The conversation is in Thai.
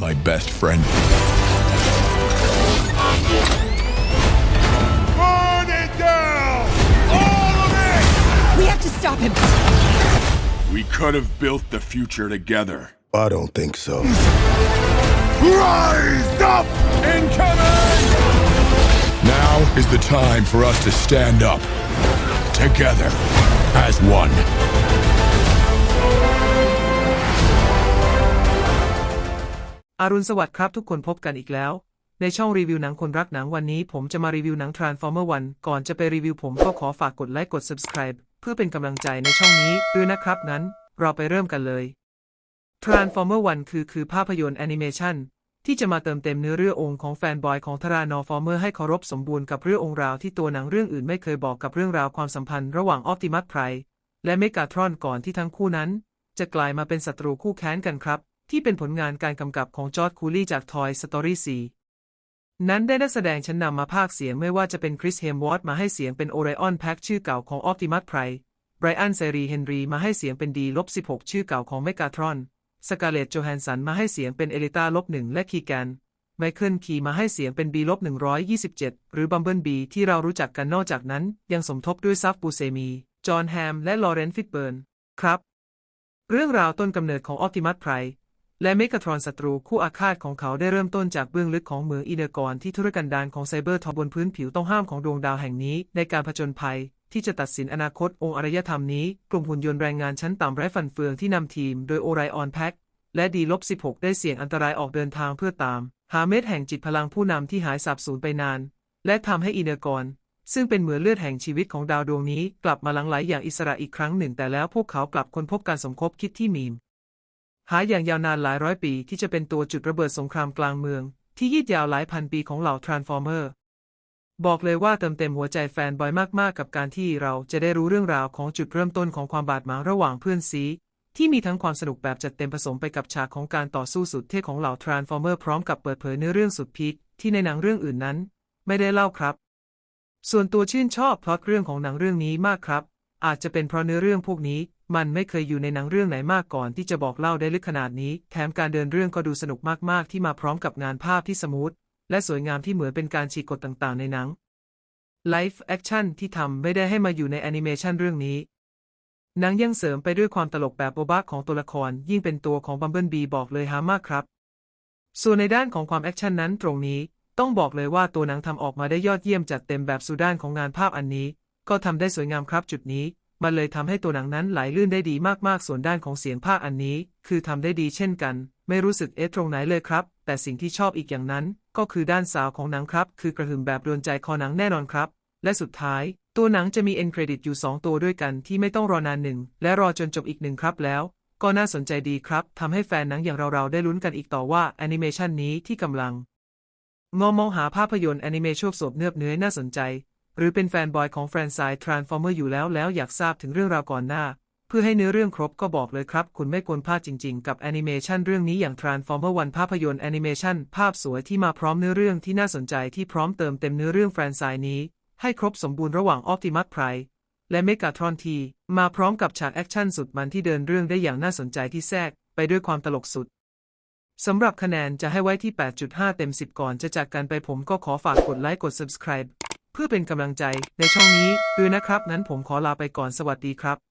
my best friend. Burn it down! All of it! We have to stop him. We could have built the future together. I don't think so. Rise up! Incoming! Now is the time for us to stand up. Together. As one. อารุณสวัสดิ์ครับทุกคนพบกันอีกแล้ว ในช่องรีวิวหนังคนรักหนังวันนี้ผมจะมารีวิวหนัง Transformer 1 ก่อนจะไปรีวิวผมก็ขอฝากกดไลค์กด subscribe เพื่อเป็นกำลังใจในช่องนี้ด้วยนะครับนั้น เราไปเริ่มกันเลย Transformer 1 คือคือภาพยนตร์แอนิเมชันที่จะมาเติมเต็มเนื้อเรื่ององค์ของแฟนบอยของทรานอฟอร์เมอร์ให้เคารพสมบูรณ์กับเรื่ององค์ราวที่ตัวหนังเรื่องอื่นไม่เคยบอกกับเรื่องราวความสัมพันธ์ระหว่างออ t ติมัสไพรและเมกาทรอนก่อนที่ทั้งคู่นั้น จะกลายมาเป็นศัตรูคู่แค้นกันครับ ที่เป็นผลงานการกำกับของจอร์ดคูลี่จาก Toy Story 4 นั้นได้นักแสดงชั้นนำมาพากเสียงไม่ว่าจะเป็นคริสเฮมวอตมาให้เสียงเป็นโอไรออนแพ็กชื่อเก่าของออ t ติมัสไพรไบรอันเซรีเฮนรีมาให้เสียงเป็นดีลบ16 ชื่อเก่าของเมกาทรอน สกาเลตโจแฮนสันมาให้เสียงเป็นเอลิต้าลบหนึ่งและคีแกนไมเคิลคีมาให้เสียงเป็นบีลบ127 หรือบัมเบิลบีที่เรารู้จักกันนอกจากนั้น ยังสมทบด้วยซัฟบูเซมี จอห์นแฮม และลอเรนฟิตเบิร์น ครับ เรื่องราวต้นกำเนิดของออติมัสไพร และเมกาทรอนศัตรูคู่อาฆาตของเขาได้เริ่มต้นจากเบื้องลึกของเมืองอีเนอร์กอนที่ธุรกันดารของไซเบอร์ทอบบนพื้นผิวต้องห้ามของดวงดาวแห่งนี้ ในการผจญภัย ที่จะตัดสินอนาคตองค์อารยธรรมนี้ กลุ่มหุ่นยนต์แรงงานชั้นต่ำไร้ฟันเฟืองที่นำทีมโดยโอไรออนแพ็กและดีลบ16ได้เสี่ยงอันตรายออกเดินทางเพื่อตาม หาเม็ดแห่งจิตพลังผู้นำที่หายสาบสูญไปนาน และทำให้อีเนอร์กอนซึ่งเป็นเหมือนเลือดแห่งชีวิตของดาวดวงนี้ กลับมาหลังไหลอย่างอิสระอีกครั้งหนึ่ง แต่แล้วพวกเขากลับค้นพบการสมคบคิดที่มีม หาอย่างยาวนานหลายร้อยปีที่จะเป็นตัวจุดระเบิดสงครามกลางเมือง ที่ยืดยาวหลายพันปีของเหล่าทรานส์ฟอร์เมอร์บอกเลยว่าเติมเต็มหัวใจแฟนบอยมากๆ กับการที่เราจะได้รู้เรื่องราวของจุดเริ่มต้นของความบาดหมางระหว่างเพื่อนซีที่มีทั้งความสนุกแบบจัดเต็มผสมไปกับฉากของการต่อสู้สุดเท่ของเหล่าทรานส์ฟอร์เมอร์พร้อมกับเปิดเผยเนื้อเรื่องสุดพีคที่ในหนังเรื่องอื่นนั้น ไม่ได้เล่าครับ ส่วนตัวชื่นชอบพล็อตเรื่องของหนังเรื่องนี้มากครับ อาจจะเป็นเพราะเนื้อเรื่องพวกนี้ มันไม่เคยอยู่ในหนังเรื่องไหนมาก่อนที่จะบอกเล่าได้ลึกขนาดนี้ แถมการเดินเรื่องก็ดูสนุกมากๆ ที่มาพร้อมกับงานภาพที่สมูท และสวยงามที่เหมือนเป็นการฉีกกฎต่างๆ ในหนังไลฟ์แอคชั่นที่ทำไม่ได้ให้มาอยู่ในแอนิเมชันเรื่องนี้หนังยังเสริมไปด้วยความตลกแบบโบบะของตัวละคร ยิ่งเป็นตัวของบัมเบิลบีบอกเลยฮามากครับ ส่วนในด้านของความแอคชั่นนั้นตรงนี้ต้องบอกเลยว่าตัวหนังทำออกมาได้ยอดเยี่ยมจัดเต็มแบบสุดด้านของงานภาพอันนี้ ก็ทำได้สวยงามครับจุดนี้ มันเลยทำให้ตัวหนังนั้นไหลลื่นได้ดีมากๆ ส่วนด้านของเสียงภาคอันนี้ คือทำได้ดีเช่นกัน ไม่รู้สึกเอ๊ะตรงไหนเลยครับ แต่สิ่งที่ชอบอีกอย่างนั้น ก็คือด้านสาวของหนังครับ คือกระหึ่มแบบโดนใจคอหนังแน่นอนครับ และสุดท้าย ตัวหนังจะมีเอ็นเครดิตอยู่ 2 ตัวด้วยกันที่ไม่ต้องรอนานหนึ่งและรอจนจบอีกหนึ่งครับแล้วก็น่าสนใจดีครับ ทำให้แฟนหนังอย่างเราๆ ได้ลุ้นกันอีกต่อว่าแอนิเมชันนี้ที่กำลังงอมองหาภาพยนตร์แอนิเมชั่นโสบเนือบเนื้อน่าสนใจ หรือเป็นแฟนบอยของแฟรนไชส์ Transformer อยู่แล้วแล้วอยากทราบถึงเรื่องราวก่อนหน้า เพื่อให้เนื้อเรื่องครบก็บอกเลยครับ คุณไม่ควรพลาดจริงๆ กับแอนิเมชันเรื่องนี้อย่าง Transformer 1ภาพยนตร์แอนิเมชันภาพสวยที่มาพร้อมเนื้อเรื่องที่น่าสนใจที่พร้อมเติมเต็มเนื้อเรื่องแฟรนไชส์นี้ ให้ครบสมบูรณ์ระหว่าง Optimus Prime และเมกาทรอนทีมาพร้อมกับฉากแอคชั่นสุดมันที่เดินเรื่องได้อย่างน่าสนใจที่แทรก ไปด้วยความตลกสุดสำหรับคะแนนจะให้ไว้ที่ 8.5 เต็ม 10 ก่อนจะจากกันไปผมก็ขอฝากกดไลค์กด subscribe เพื่อเป็นกำลังใจในช่องนี้ด้วยนะครับ นั้นผมขอลาไปก่อนสวัสดีครับ